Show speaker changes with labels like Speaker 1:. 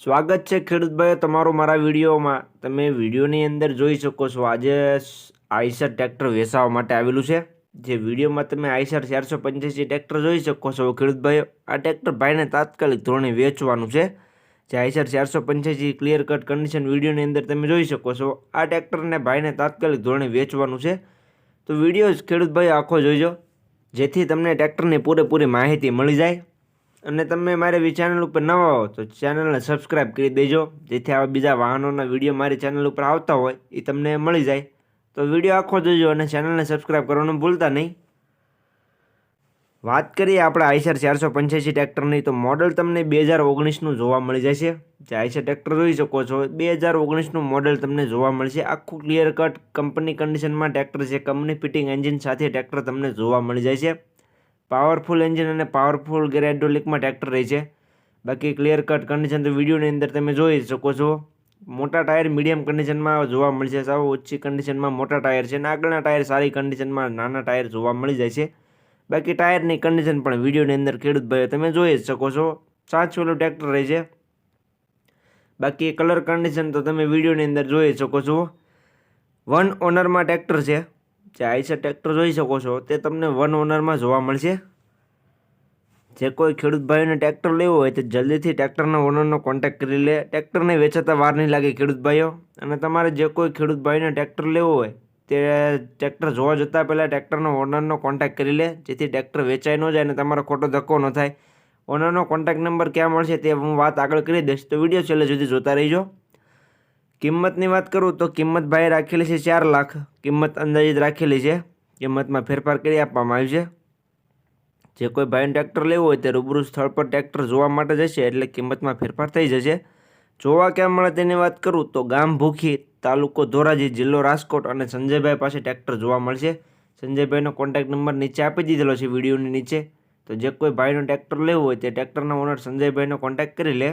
Speaker 1: સ્વાગત છે ખેડૂતભાઈઓ તમારો મારા વિડીયોમાં. તમે વિડીયોની અંદર જોઈ શકો છો, આજે આઈસર ટ્રેક્ટર વેચાવા માટે આવેલું છે. જે વિડીયોમાં તમે આઈસર ચારસો પંચ્યાસી ટ્રેક્ટર જોઈ શકો છો, ખેડૂતભાઈઓ. આ ટ્રેક્ટર ભાઈને તાત્કાલિક ધોરણે વેચવાનું છે. જે આઈસર ચારસો પંચ્યાસી ક્લિયર કટ કન્ડિશન વિડીયોની અંદર તમે જોઈ શકો છો. આ ટ્રેક્ટરને ભાઈને તાત્કાલિક ધોરણે વેચવાનું છે. તો વીડિયો ખેડૂતભાઈ આખો જોઈજો જેથી તમને ટ્રેક્ટરની પૂરેપૂરી માહિતી મળી જાય. અને તમે મારી ચેનલ ઉપર નવા હો, તો ચેનલને સબસ્ક્રાઈબ કરી દેજો. જેથી આવા બીજા વાહનોના વીડિયો મારી ચેનલ ઉપર આવતા હોય, એ તમને મળી જાય. તો વીડિયો આખો જોજો અને ચેનલને સબસ્ક્રાઈબ કરવાનું ભૂલતા નહીં. વાત કરીએ આપણે આઈસર ચારસો પંચ્યાસી ટ્રેક્ટરની, તો મોડલ તમને બે હજાર ઓગણીસનું જોવા મળી જશે. જે આઈસર ટ્રેક્ટર જોઈ શકો છો. બે હજાર ઓગણીસનું મોડલ તમને જોવા મળશે. આખું ક્લિયર કટ કંપની કન્ડિશનમાં ટ્રેક્ટર છે. કંપની ફિટિંગ એન્જિન સાથે ટ્રેક્ટર તમને જોવા મળી જાય છે પાવરફુલ એન્જિન અને પાવરફુલ ગેર હાઇડ્રોલિકમાં ટ્રેક્ટર રહે છે. બાકી ક્લિયર કટ કન્ડિશન તો વિડીયોની અંદર તમે જોઈ શકો છો. મોટા ટાયર મીડિયમ કન્ડિશનમાં જોવા મળશે સાવ ઓછી કન્ડિશનમાં મોટા ટાયર છે અને આગળના ટાયર સારી કન્ડિશનમાં નાના ટાયર જોવા મળી જાય છે. બાકી ટાયરની કન્ડિશન પણ વિડીયોની અંદર ખેડૂત ભાઈઓ તમે જોઈ જ શકો છો. સાચવેલું ટ્રેક્ટર રહે છે. બાકી કલર કન્ડિશન તો તમે વિડીયોની અંદર જોઈ શકો છો. વન ઓનરમાં ટ્રેક્ટર છે. જે આઈસર ટ્રેક્ટર જોઈ શકો છો, તે તમને વન ઓનરમાં જોવા મળશે. જે કોઈ ખેડૂત ભાઈઓને ટ્રેક્ટર લેવું હોય તો જલ્દીથી ટ્રેક્ટરના ઓનરનો કોન્ટેક્ટ કરી લે. ટ્રેક્ટરને વેચાતા વાર નહીં લાગે ખેડૂત ભાઈઓ. અને તમારે જે કોઈ ખેડૂત ભાઈને ટ્રેક્ટર લેવું હોય, તે ટ્રેક્ટર જોવા જતાં પહેલાં ટ્રેક્ટરના ઓનરનો કોન્ટેક્ટ કરી લે. જેથી ટ્રેક્ટર વેચાઈ ન જાય અને તમારો ખોટો ધક્કો ન થાય. ઓનરનો કોન્ટેક્ટ નંબર ક્યાં મળશે તે હું વાત આગળ કરી દઈશ. તો વીડિયો છેલ્લે સુધી જોતા રહીજો. કિંમતની વાત કરું તો કિંમત ભાઈ રાખેલી છે ચાર લાખ. કિંમત અંદાજિત રાખેલી છે. કિંમતમાં ફેરફાર કરી આપવામાં આવ્યું છે. જે કોઈ ભાઈને ટ્રેક્ટર લેવું હોય તે રૂબરૂ સ્થળ પર ટ્રેક્ટર જોવા માટે જશે એટલે કિંમતમાં ફેરફાર થઈ જશે. જોવા ક્યાં મળે તેની વાત કરું તો ગામ ભૂખી તાલુકો ધોરાજી જિલ્લો રાજકોટ અને સંજયભાઈ પાસે ટ્રેક્ટર જોવા મળશે. સંજયભાઈનો કોન્ટેક્ટ નંબર નીચે આપી દીધેલો છે વિડીયોની નીચે. તો જે કોઈ ભાઈનું ટ્રેક્ટર લેવું હોય તે ટ્રેક્ટરના ઓનર સંજયભાઈનો કોન્ટેક્ટ કરી લે.